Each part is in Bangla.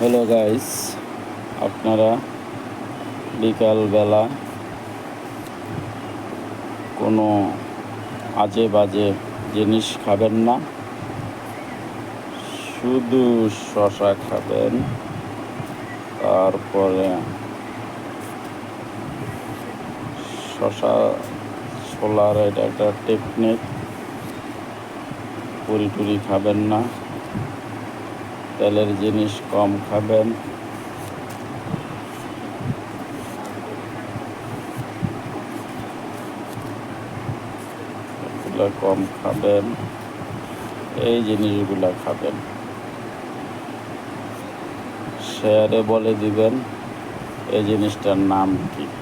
হ্যালো গাইস আপনারা বিকালবেলা কোনো আজে বাজে জিনিস খাবেন না। শুধু শশা খাবেন। তারপরে শশা ছোলার এটা একটা টেকনিক। পুরি টুরি খাবেন না। তেলের জিনিস কম খাবেন। কম খাবেন। এই জিনিসগুলো খাবেন। শেয়ারে বলে দিবেন, এই জিনিসটার নাম কি?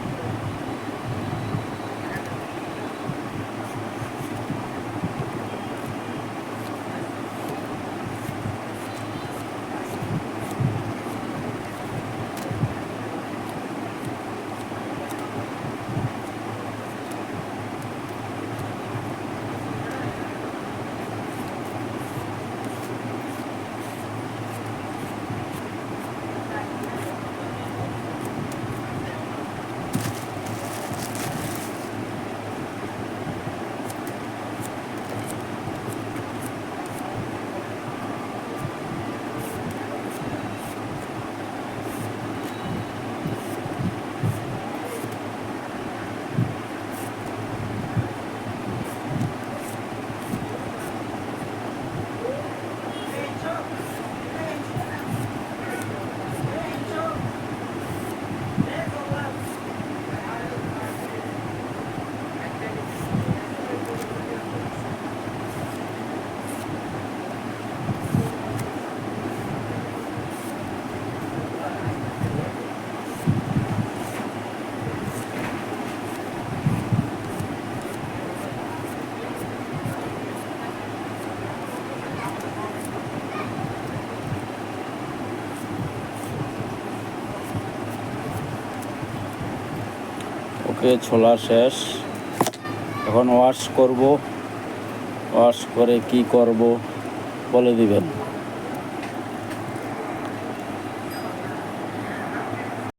ওকে ছোলা শেষ। এখন ওয়াশ করব। ওয়াশ করে কি করব বলে দিবেন।